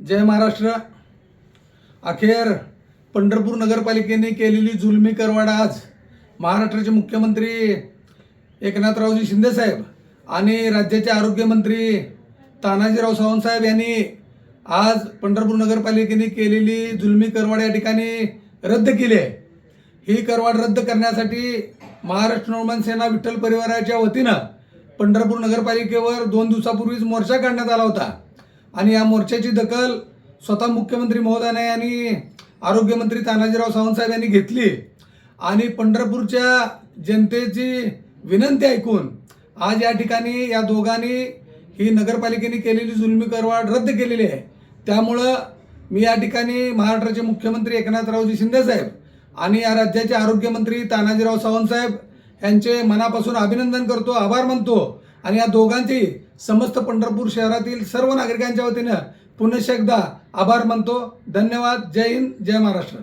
जय महाराष्ट्र. अखेर पंढरपूर नगरपालिकेने केलेली जुलमी करवाड आज महाराष्ट्राचे मुख्यमंत्री एकनाथरावजी शिंदेसाहेब आणि राज्याचे आरोग्यमंत्री तानाजीराव सावंतसाहेब यांनी आज पंढरपूर नगरपालिकेने केलेली जुलमी करवाड या ठिकाणी रद्द केली आहे. ही करवाड रद्द करण्यासाठी महाराष्ट्र नवमान सेना विठ्ठल परिवाराच्या वतीनं पंढरपूर नगरपालिकेवर दोन दिवसापूर्वीच मोर्चा काढण्यात आला होता. आणि या मोर्चाची दखल स्वतः मुख्यमंत्री महोदयाने आणि आरोग्यमंत्री तानाजीराव सावंतसाहेब यांनी घेतली. आणि पंढरपूरच्या जनतेची विनंती ऐकून आज या ठिकाणी या दोघांनी ही नगरपालिकेने केलेली जुलमी करवाढ रद्द केलेली आहे. त्यामुळं मी या ठिकाणी महाराष्ट्राचे मुख्यमंत्री एकनाथरावजी शिंदेसाहेब आणि या राज्याचे आरोग्यमंत्री तानाजीराव सावंतसाहेब यांचे मनापासून अभिनंदन करतो आभार मानतो आणि या दोघांची समस्त पंढरपूर शहरातील सर्व नागरिकांच्या वतीनं पुनश्च एकदा आभार मानतो. धन्यवाद. जय हिंद. जय महाराष्ट्र.